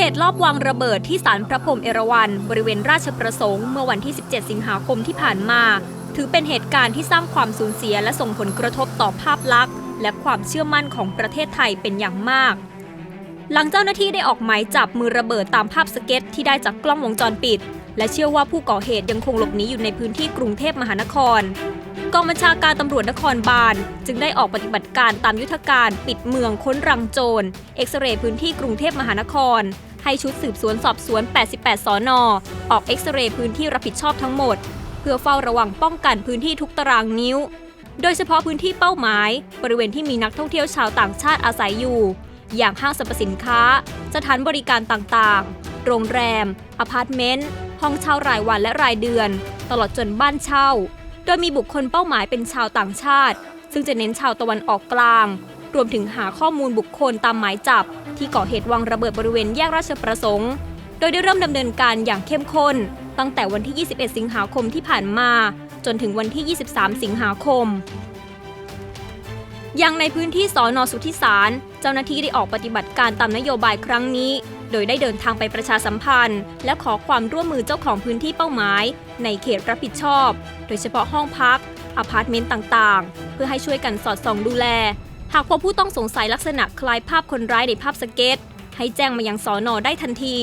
เหตุลอบวางระเบิดที่ศาลพระพรหมเอราวัณบริเวณราชประสงค์เมื่อวันที่ 17 สิงหาคมที่ผ่านมา ถือเป็นเหตุการณ์ที่สร้างความสูญเสียและส่งผลกระทบต่อภาพลักษณ์ และความเชื่อมั่นของประเทศไทยเป็นอย่างมาก หลังเจ้าหน้าที่ได้ออกหมายจับมือระเบิดตามภาพสเก็ตที่ได้จากกล้องวงจรปิด และเชื่อว่าผู้ก่อเหตุยังคงหลบหนีอยู่ในพื้นที่กรุงเทพมหานครกองบัญชาการตำรวจนครบาล จึงได้ออกปฏิบัติการตามยุทธการปิดเมืองค้นรังโจร เอ็กซเรย์พื้นที่กรุงเทพมหานคร ให้ชุดสืบสวนสอบสวน 88 สอนอออกเอ็กซเรย์พื้นที่รับผิดชอบทั้งหมด เพื่อเฝ้าระวังป้องกันพื้นที่ทุกตารางนิ้ว โดยเฉพาะพื้นที่เป้าหมาย บริเวณที่มีนักท่องเที่ยวชาวต่างชาติอาศัยอยู่ อย่างห้างสรรพสินค้า สถานบริการต่างๆ โรงแรม อพาร์ตเมนต์ ห้องเช่ารายวันและรายเดือน ตลอดจนบ้านเช่า โดยมีบุคคลเป้าหมายเป็นชาวต่างชาติ ซึ่งจะเน้นชาวตะวันออกกลาง รวมถึงหาข้อมูลบุคคลตามหมายจับ ที่ก่อเหตุวางระเบิดบริเวณแยกราชประสงค์ โดยได้เริ่มดำเนินการอย่างเข้มข้น ตั้งแต่วันที่ 21 สิงหาคมที่ผ่านมา จนถึงวันที่ 23 สิงหาคมอย่างในพื้นที่สอนอสุทธิสาร เจ้าหน้าที่ได้ออกปฏิบัติการตามนโยบายครั้งนี้ โดยได้เดินทางไปประชาสัมพันธ์ และขอความร่วมมือเจ้าของพื้นที่เป้าหมาย ในเขตรับผิดชอบ โดยเฉพาะห้องพักอพาร์ตเมนต์ต่างๆ เพื่อให้ช่วยกันสอดส่องดูแล หากพบผู้ต้องสงสัยลักษณะคล้ายภาพคนร้ายในภาพสเก็ต ให้แจ้งมายังสอนอได้ทันที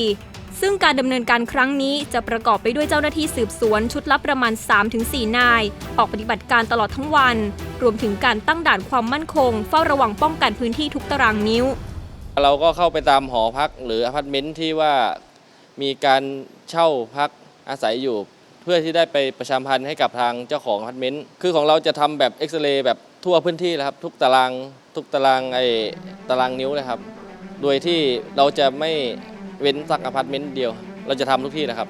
ซึ่งการดำเนินการครั้งนี้จะประกอบไปด้วยเจ้าหน้าที่สืบสวนชุดละประมาณ 3-4 นาย ออกปฏิบัติการตลอดทั้งวัน รวมถึงการตั้งด่านความมั่นคง เฝ้าระวังป้องกันพื้นที่ทุกตารางนิ้ว เราก็เข้าไปตามหอพักหรืออพาร์ตเมนต์ที่ว่ามีการเช่าพักอาศัยอยู่ พื่อที่ได้ไปประชาสัมพันธ์ให้กับทางเจ้าของอพาร์ตเมนต์คือของเราจะทำแบบเอ็กซเรย์แบบทั่วพื้นที่เลยครับทุกตารางทุกตารางไอตารางนิ้วเลยครับ โดยที่เราจะไม่เว้นสักอพาร์ตเมนต์เดียว เราจะทำทุกที่นะครับ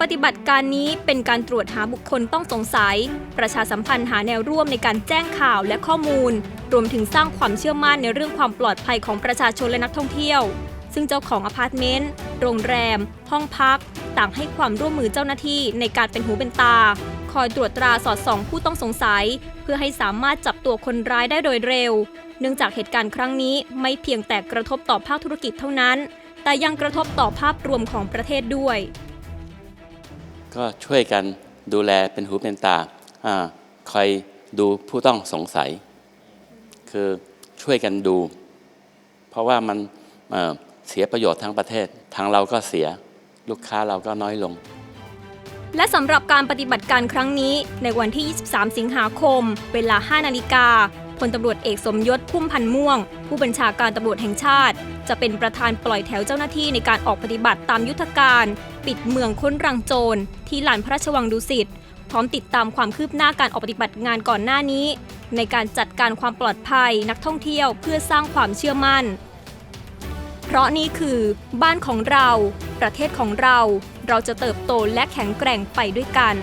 ปฏิบัติการนี้เป็นการตรวจหาบุคคลต้องสงสัย ประชาสัมพันธ์หาแนวร่วมในการแจ้งข่าวและข้อมูล รวมถึงสร้างความเชื่อมั่นในเรื่องความปลอดภัยของประชาชนและนักท่องเที่ยว ซึ่งเจ้าของอพาร์ตเมนต์ โรงแรม ห้องพัก ต่างให้ความร่วมมือเจ้าหน้าที่ในการเป็นหูเป็นตา คอยตรวจตราสอดส่องผู้ต้องสงสัย เพื่อให้สามารถจับตัวคนร้ายได้โดยเร็ว เนื่องจากเหตุการณ์ครั้งนี้ไม่เพียงแต่กระทบต่อภาคธุรกิจเท่านั้น แต่ยังกระทบต่อภาพรวมของประเทศด้วย ก็ช่วยกันดูแลเป็นหูเป็นตาอคอยดูผู้ต้องสงสัย คือช่วยกันดู เพราะว่ามัน เสียประโยชน์ทั้งประเทศ ทางเราก็เสียลูกค้าเราก็น้อยลง และสำหรับการปฏิบัติการครั้งนี้ในวันที่ 23 สิงหาคม เวลา 5 นาฬิกาพลตำรวจเอกสมยศพุ่มพันธ์ม่วง ผู้บัญชาการตำรวจแห่งชาติ จะเป็นประธานปล่อยแถวเจ้าหน้าที่ในการออกปฏิบัติตามยุทธการ ปิดเมืองค้นรังโจร ที่ลานพระราชวังดุสิตพร้อมติดตามความคืบหน้าการออกปฏิบัติงานก่อนหน้านี้ ในการจัดการความปลอดภัยนักท่องเที่ยวเพื่อสร้างความเชื่อมั่น ราะนี่คือบ้านของเรา ประเทศของเรา เราจะเติบโตและแข็งแกร่งไปด้วยกัน